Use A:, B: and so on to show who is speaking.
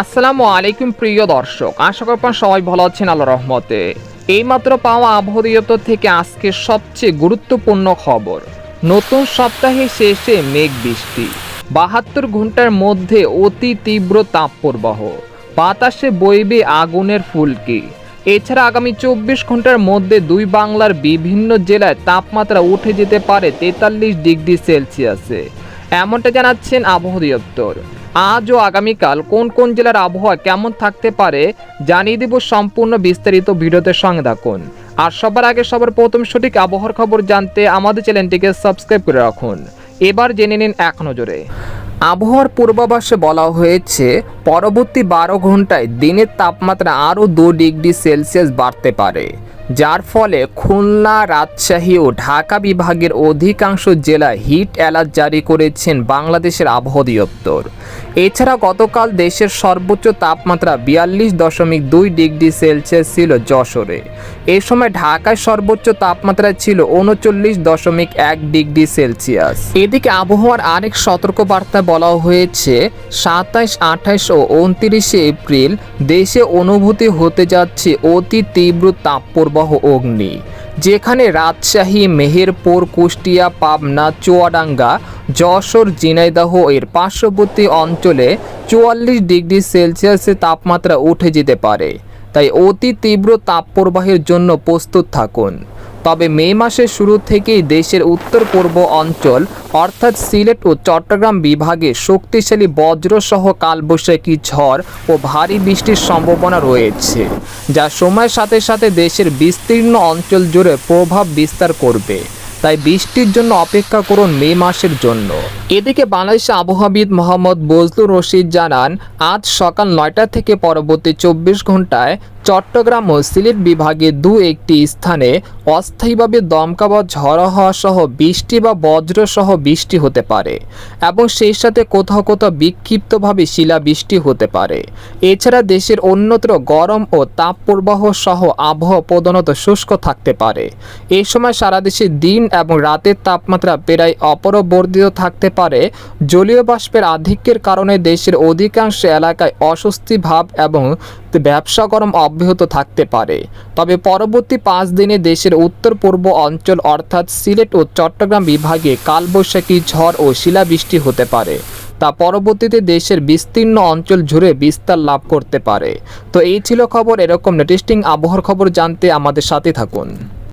A: আসসালামু আলাইকুম প্রিয় দর্শক, আশা করি সবাই ভালো আছেন আল্লাহ রহমতে। এইমাত্র পাওয়া আবহাওয়া দপ্তর থেকে আজকে সবচেয়ে গুরুত্বপূর্ণ খবর। নতুন সপ্তাহে শেষে মেঘ বৃষ্টি। বাহাত্তর ঘণ্টার মধ্যে অতি তীব্র তাপপ্রবাহ। বাতাসে বইবে আগুনের ফুলকি। এছাড়া আগামী চব্বিশ ঘণ্টার মধ্যে দুই বাংলার বিভিন্ন জেলায় তাপমাত্রা উঠে যেতে পারে তেতাল্লিশ ডিগ্রি সেলসিয়াসে। এমনটা জানাচ্ছেন আবহাওয়া দপ্তর। আজ ও আগামীকাল কোন কোন জেলার আবহাওয়া কেমন থাকতে পারে জানিয়ে দেব সম্পূর্ণ বিস্তারিত ভিডিওতে সঙ্গে থাকুন। আর সবার আগে সবার প্রথম সঠিক আবহাওয়ার খবর জানতে আমাদের চ্যানেলটিকে সাবস্ক্রাইব করে রাখুন। এবার জেনে নিন এক নজরে। আবহাওয়ার পূর্বাভাসে বলা হয়েছে, পরবর্তী বারো ঘন্টায় দিনের তাপমাত্রা আরও দু ডিগ্রি সেলসিয়াস বাড়তে পারে। যার ফলে খুলনা রাজশাহী ও ঢাকা বিভাগের অধিকাংশ জেলায় হিট অ্যালার্ট জারি করেছেন বাংলাদেশের আবহাওয়া দপ্তর। এছাড়া গতকাল দেশের সর্বোচ্চ তাপমাত্রা বিয়াল্লিশ দশমিক দুই ডিগ্রি সেলসিয়াস ছিল যশোরে। এ সময় ঢাকায় সর্বোচ্চ তাপমাত্রা ছিল উনচল্লিশ দশমিক এক ডিগ্রি সেলসিয়াস। এদিকে আবহাওয়ার আরেক সতর্কবার্তা বলা হয়েছে সাতাশ আঠাশ ও উনত্রিশে এপ্রিল দেশে অনুভূতি হতে যাচ্ছে অতি তীব্র তাপপ্রবাহ। অগ্নি, যেখানে রাজশাহী, মেহেরপুর, কুষ্টিয়া, পাবনা, চুয়াডাঙ্গা, যশোর জিনাইদাহ এর পার্শ্ববর্তী অঞ্চলে চুয়াল্লিশ ডিগ্রি সেলসিয়াসে তাপমাত্রা উঠে যেতে পারে। তাই অতি তীব্র তাপপ্রবাহের জন্য প্রস্তুত থাকুন। তবে মে মাসের শুরু থেকেই দেশের উত্তর পূর্ব অঞ্চল, অর্থাৎ সিলেট ও চট্টগ্রাম বিভাগে শক্তিশালী বজ্রসহ কালবৈশাখী ঝড় ও ভারী বৃষ্টির সম্ভাবনা রয়েছে, যা সময়ের সাথে সাথে দেশের বিস্তীর্ণ অঞ্চল জুড়ে প্রভাব বিস্তার করবে। তাই বৃষ্টির জন্য অপেক্ষা করুন মে মাসের জন্য। এদিকে বাংলাদেশ আবহাওয়াবিদ মোহাম্মদ বজলুর রশিদ জানান, আজ সকাল নয়টা থেকে পরবর্তী চব্বিশ ঘন্টায় চট্টগ্রাম ও সিলেট বিভাগে দু একটি স্থানে অস্থায়ীভাবে দমকা বা ঝড়ো হওয়া সহ বৃষ্টি বা বজ্র সহ বৃষ্টি হতে পারে এবং সেই সাথে কোথাও কোথাও বিক্ষিপ্তভাবে শিলাবৃষ্টি হতে পারে। এছাড়া দেশের অন্যত্র গরম ও তাপপ্রবাহ সহ আবহাওয়া প্রধানত শুষ্ক থাকতে পারে। এই সময় সারা দেশে দিন এবং রাতের তাপমাত্রা প্রায় অপরবর্ধিত থাকতে পারে। জলীয় বাষ্পের আধিক্যের কারণে দেশের অধিকাংশ এলাকায় অস্বস্তি ভাব এবং ব্যবসা গরম অব্যাহত থাকতে পারে। তবে পরবর্তী পাঁচ দিনে দেশের উত্তর পূর্ব অঞ্চল অর্থাৎ সিলেট ও চট্টগ্রাম বিভাগে কালবৈশাখী ঝড় ও শিলাবৃষ্টি হতে পারে। তা পরবর্তীতে দেশের বিস্তীর্ণ অঞ্চল জুড়ে বিস্তার লাভ করতে পারে। তো এই ছিল খবর, এরকম নেটিস্টিং আবহাওয়ার খবর জানতে আমাদের সাথে থাকুন।